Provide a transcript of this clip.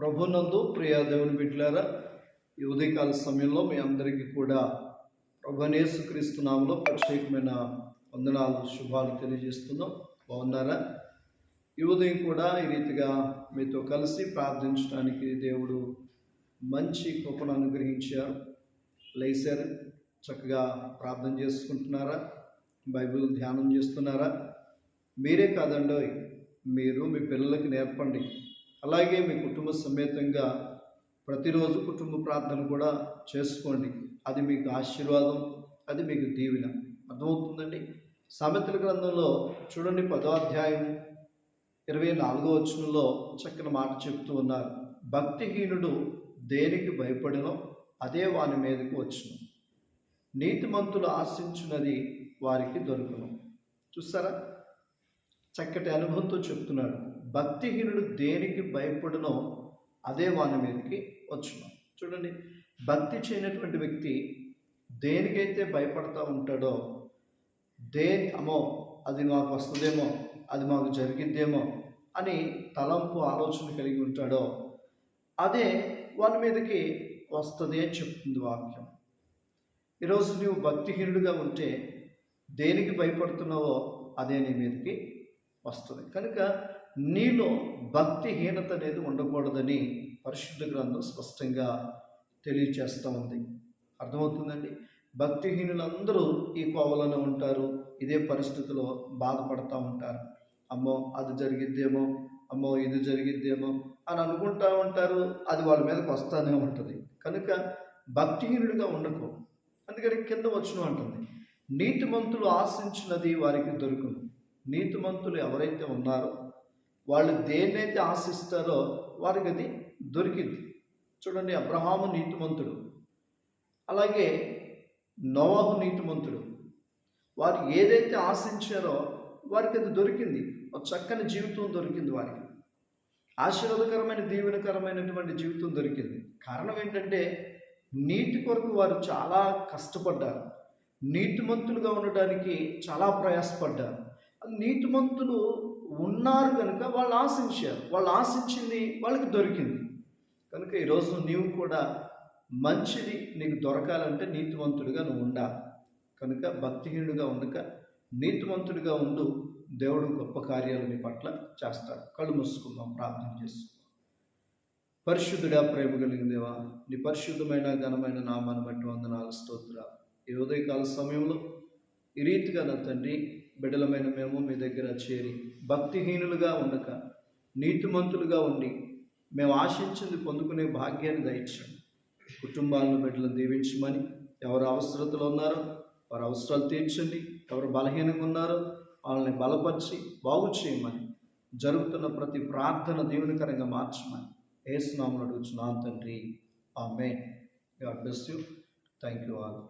ప్రభునందు ప్రియా దేవుని బిడ్డలారా ఈ ఉదయకాల సమయంలో మీ అందరికీ కూడా ప్రభునేసు క్రీస్తు నామలో ప్రత్యేకమైన వందనాలు శుభాలు తెలియజేస్తున్నాం. బాగున్నారా? ఈ ఉదయం కూడా ఈ రీతిగా మీతో కలిసి ప్రార్థించడానికి దేవుడు మంచి కృపను అనుగ్రహించారు. లేచారు చక్కగా ప్రార్థన చేసుకుంటున్నారా? బైబిల్ ధ్యానం చేస్తున్నారా? మీరే కాదండోయ్ మీరు మీ పిల్లలకి నేర్పండి. అలాగే మీ కుటుంబ సమేతంగా ప్రతిరోజు కుటుంబ ప్రార్థన కూడా చేసుకోండి. అది మీకు ఆశీర్వాదం అది మీకు దీవెన. అర్థమవుతుందండి? సామెతల గ్రంథంలో చూడండి పదో అధ్యాయం ఇరవై నాలుగో వచనంలో చక్కని మాట చెప్తూ ఉన్నారు. భక్తిహీనుడు దేనికి భయపడినో అదే వాని మీదకు వచ్చును. నీతిమంతులు ఆశించున్నది వారికి దొరుకును. చూస్తారా? చక్కటి అనుభవంతో చెప్తున్నాడు. భక్తిహీనుడు దేనికి భయపడునో అదే వాని మీదకి వచ్చును. చూడండి భక్తి చేయనటువంటి వ్యక్తి దేనికైతే భయపడతా ఉంటాడో దేని అమ్మో అది మాకు వస్తుందేమో అది మాకు జరిగిద్దేమో అని తలంపు ఆలోచన కలిగి ఉంటాడో అదే వాని మీదకి వస్తుంది అని చెప్తుంది వాక్యం. ఈరోజు నువ్వు భక్తిహీనుడిగా ఉంటే దేనికి భయపడుతున్నావో అదే నీ మీదకి వస్తుంది. కనుక నీలో భక్తిహీనత అనేది ఉండకూడదని పరిశుద్ధ గ్రంథం స్పష్టంగా తెలియచేస్తూ ఉంది. అర్థమవుతుందండి? భక్తిహీనులందరూ ఈ కోవలోనే ఉంటారు. ఇదే పరిస్థితిలో బాధపడుతూ ఉంటారు. అమ్మో అది జరిగిద్దేమో అమ్మో ఇది జరిగిద్దేమో అని అనుకుంటూ ఉంటారు. అది వాళ్ళ మీదకి వస్తానే ఉంటుంది. కనుక భక్తిహీనుడిగా ఉండకు. అందుకని కింద వచ్చిన అంటుంది. నీతిమంతులు ఆశించినది వారికి దొరుకును. నీతిమంతులు ఎవరైతే ఉన్నారో వాళ్ళు దేన్నైతే ఆశిస్తారో వారికి అది దొరికింది. చూడండి అబ్రహాము నీతిమంతుడు. అలాగే నోవాహు నీతిమంతుడు. వారు ఏదైతే ఆశించారో వారికి అది దొరికింది. ఒక చక్కని జీవితం దొరికింది వారికి. ఆశీర్వాదకరమైన దీవెనకరమైనటువంటి జీవితం దొరికింది. కారణం ఏంటంటే నీటి కొరకు వారు చాలా కష్టపడ్డారు. నీతిమంతులుగా ఉండడానికి చాలా ప్రయాసపడ్డారు. నీతిమంతులు ఉన్నారు కనుక వాళ్ళు ఆశించారు. వాళ్ళు ఆశించింది వాళ్ళకి దొరికింది. కనుక ఈరోజు నీవు కూడా మంచిది నీకు దొరకాలంటే నీతివంతుడిగా నువ్వు ఉండాలి. కనుక భక్తిహీనుడిగా ఉండక నీతివంతుడిగా ఉండు. దేవుడు గొప్ప కార్యాలు నీ పట్ల చేస్తాడు. కళ్ళు మూసుకుందాం ప్రార్థన చేసుకుందాం. పరిశుద్ధుడా ప్రేమ కలిగిన దేవా నీ పరిశుద్ధమైన ఘనమైన నామాన్ని బట్టి వందనాలు స్తోత్ర ఈ ఉదయకాల సమయంలో ఈ రీతిగా నా తండ్రి బిడ్డలమైన మేము మీ దగ్గర చేరి భక్తిహీనులుగా ఉండక నీతిమంతులుగా ఉండి మేము ఆశించింది పొందుకునే భాగ్యాన్ని దయచండి కుటుంబాలను బిడ్డలను దీవించమని ఎవరు అవసరతలు ఉన్నారో వారి అవసరాలు తీర్చండి. ఎవరు బలహీనంగా ఉన్నారో వాళ్ళని బలపరిచి బాగు చేయమని జరుగుతున్న ప్రతి ప్రార్థన దీవెనకరంగా మార్చమని ఏసునామను అడుగుతున్నాను తండ్రి. ఆమె God bless you. Thank you all.